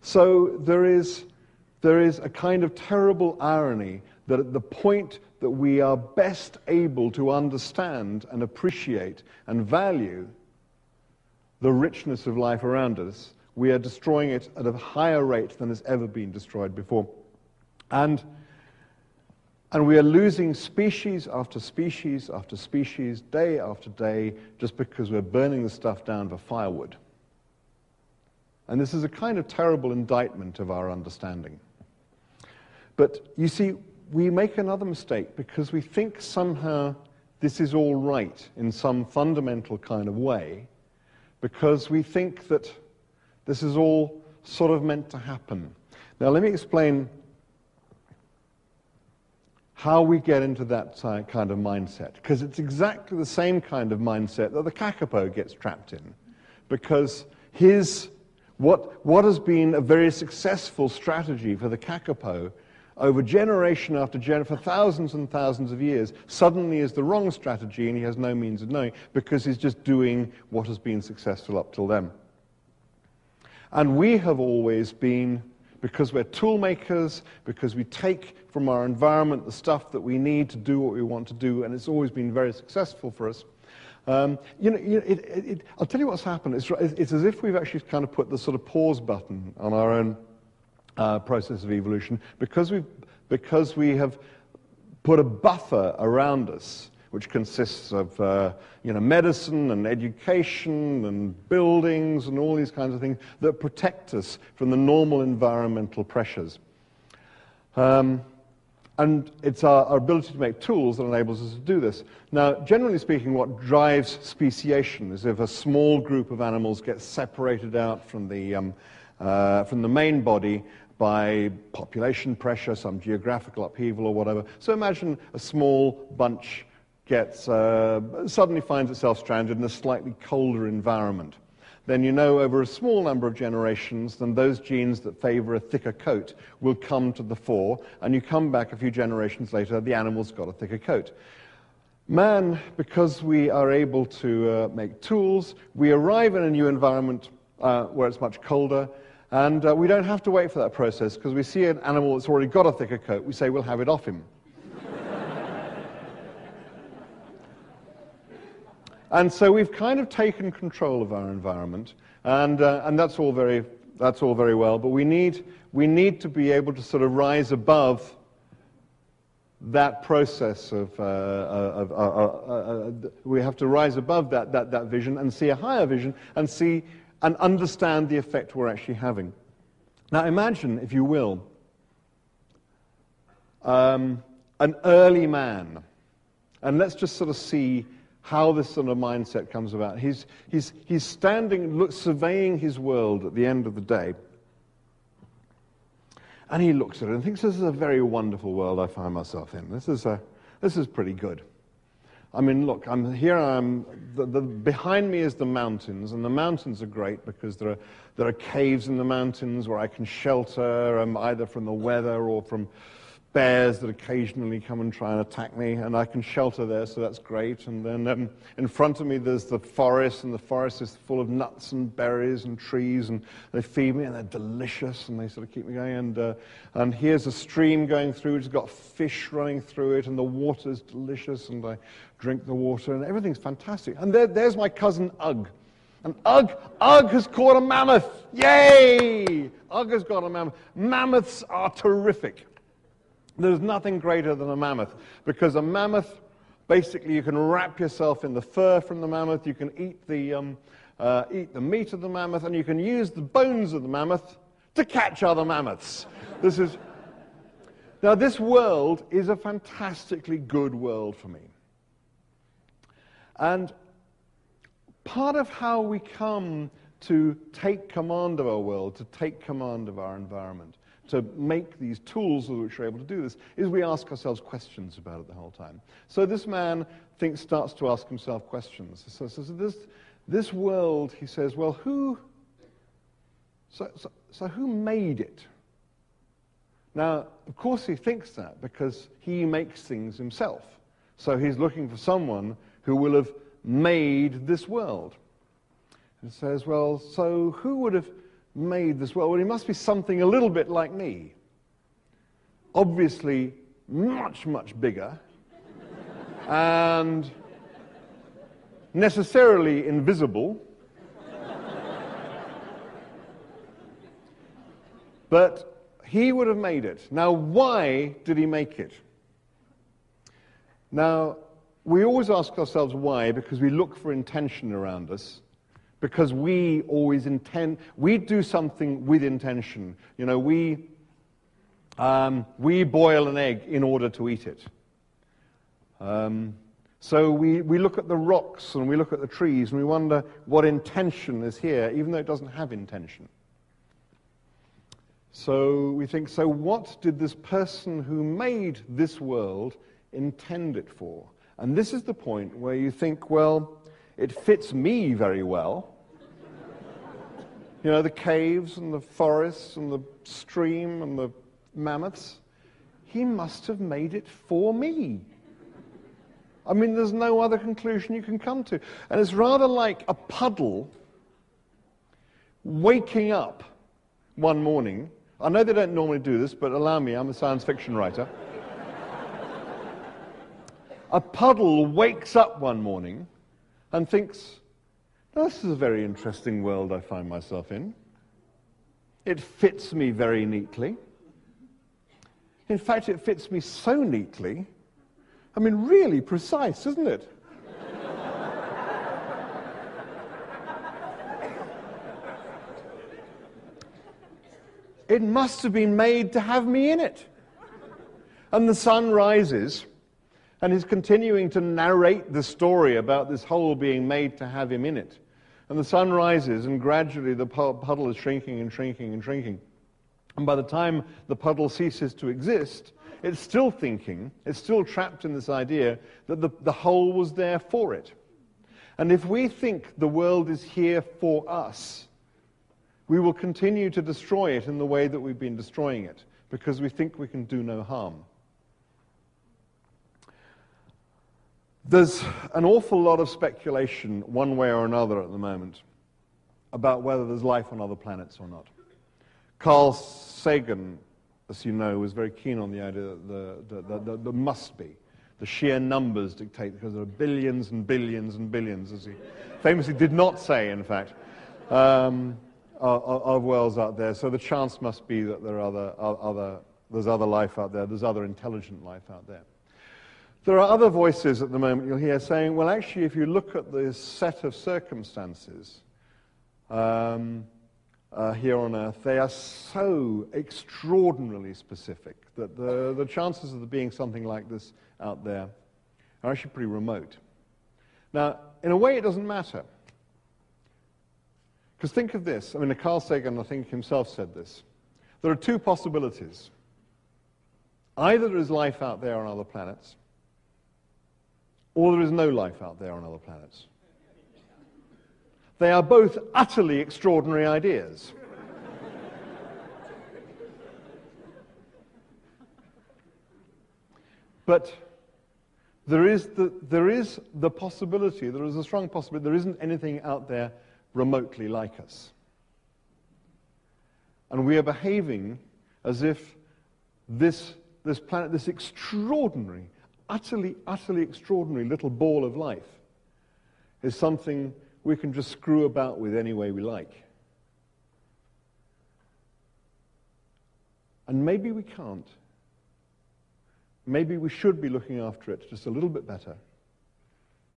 So there is, there is a kind of terrible irony that at the point that we are best able to understand and appreciate and value the richness of life around us, we are destroying it at a higher rate than has ever been destroyed before. And, and we are losing species after species after species, day after day, just because we're burning the stuff down for firewood. And this is a kind of terrible indictment of our understanding. But you see, we make another mistake because we think somehow this is all right in some fundamental kind of way, because we think that this is all sort of meant to happen. Now, let me explain how we get into that kind of mindset, because it's exactly the same kind of mindset that the kakapo gets trapped in, because his what, what has been a very successful strategy for the kakapo over generation after generation, for thousands and thousands of years, suddenly is the wrong strategy and he has no means of knowing because he's just doing what has been successful up till then. And we have always been, because we're tool makers, because we take from our environment the stuff that we need to do what we want to do, and it's always been very successful for us. Um, you know, you know it, it, I'll tell you what's happened. It's, it's, as if we've actually kind of put the sort of pause button on our own uh, process of evolution because, we because we have put a buffer around us which consists of uh, you know, medicine and education and buildings and all these kinds of things that protect us from the normal environmental pressures. Um, and it's our, our, ability to make tools that enables us to do this. Now, generally speaking, what drives speciation is if a small group of animals gets separated out from the, um, uh, from the main body by population pressure, some geographical upheaval or whatever. So imagine a small bunch gets, uh, suddenly finds itself stranded in a slightly colder environment. Then you know over a small number of generations, then those genes that favor a thicker coat will come to the fore, and you come back a few generations later, the animal's got a thicker coat. Man, because we are able to uh, make tools, we arrive in a new environment uh, where it's much colder, and uh, we don't have to wait for that process because we see an animal that's already got a thicker coat. We say, we'll have it off him. And so we've kind of taken control of our environment, and, uh, and that's, all very, that's all very well, but we need, we need to be able to sort of rise above that process of, uh, of uh, uh, we have to rise above that, that, that vision and see a higher vision and see and understand the effect we're actually having. Now, imagine, if you will, um, an early man. And let's just sort of see how this sort of mindset comes about. He's, he's, he's standing, look, surveying his world at the end of the day. And he looks at it and thinks, this is a very wonderful world I find myself in. This is, a, this is pretty good. I mean, look, I'm here. I'm the, the, behind me is the mountains, and the mountains are great because there are there are caves in the mountains where I can shelter um, either from the weather or from bears that occasionally come and try and attack me, and I can shelter there, so that's great. And then um, in front of me, there's the forest, and the forest is full of nuts and berries and trees, and they feed me, and they're delicious, and they sort of keep me going. And, uh, and here's a stream going through, it's got fish running through it, and the water's delicious, and I drink the water, and everything's fantastic. And there, there's my cousin Ugg. And Ugg, Ugg has caught a mammoth. Yay! Ugg has got a mammoth. Mammoths are terrific. There's nothing greater than a mammoth because a mammoth, basically, you can wrap yourself in the fur from the mammoth, you can eat the, um, uh, eat the meat of the mammoth, and you can use the bones of the mammoth to catch other mammoths. This is. Now, this world is a fantastically good world for me. And part of how we come to take command of our world, to take command of our environment, to make these tools with which we're able to do this is we ask ourselves questions about it the whole time. So this man thinks, starts to ask himself questions. So, so, so this, this world, he says, well, who, so, so, so who made it? Now, of course he thinks that because he makes things himself. So he's looking for someone who will have made this world. And says, well, so who would have made this world? Well, he must be something a little bit like me. Obviously, much, much bigger, and necessarily invisible. but he would have made it. Now, why did he make it? Now, we always ask ourselves why because we look for intention around us because we always intend, we do something with intention. You know, we, um, we boil an egg in order to eat it. Um, so we, we look at the rocks and we look at the trees and we wonder what intention is here, even though it doesn't have intention. So we think, so what did this person who made this world intend it for? And this is the point where you think, well, it fits me very well. you know, the caves and the forests and the stream and the mammoths. He must have made it for me. I mean, there's no other conclusion you can come to. And it's rather like a puddle waking up one morning. I know they don't normally do this, but allow me, I'm a science fiction writer. a puddle wakes up one morning and thinks, now this is a very interesting world I find myself in. It fits me very neatly. In fact, it fits me so neatly, I mean, really precise, isn't it? it must have been made to have me in it. And the sun rises, and he's continuing to narrate the story about this hole being made to have him in it. And the sun rises, and gradually the puddle is shrinking and shrinking and shrinking. And by the time the puddle ceases to exist, it's still thinking, it's still trapped in this idea that the, the hole was there for it. And if we think the world is here for us, we will continue to destroy it in the way that we've been destroying it, because we think we can do no harm. There's an awful lot of speculation, one way or another, at the moment, about whether there's life on other planets or not. Carl Sagan, as you know, was very keen on the idea that there must be. The sheer numbers dictate, because there are billions and billions and billions, as he famously did not say, in fact, um, of, of worlds out there. So the chance must be that there are other, other, there's other life out there, there's other intelligent life out there. There are other voices at the moment you'll hear saying, well, actually, if you look at this set of circumstances um, uh, here on Earth, they are so extraordinarily specific that the, the chances of there being something like this out there are actually pretty remote. Now, in a way, it doesn't matter. Because think of this. I mean, Carl Sagan, I think, himself said this. There are two possibilities. Either there is life out there on other planets, or there is no life out there on other planets. They are both utterly extraordinary ideas. but there is, the, there is the possibility, there is a strong possibility, there isn't anything out there remotely like us. And we are behaving as if this, this planet, this extraordinary, utterly, utterly extraordinary little ball of life is something we can just screw about with any way we like. And maybe we can't. Maybe we should be looking after it just a little bit better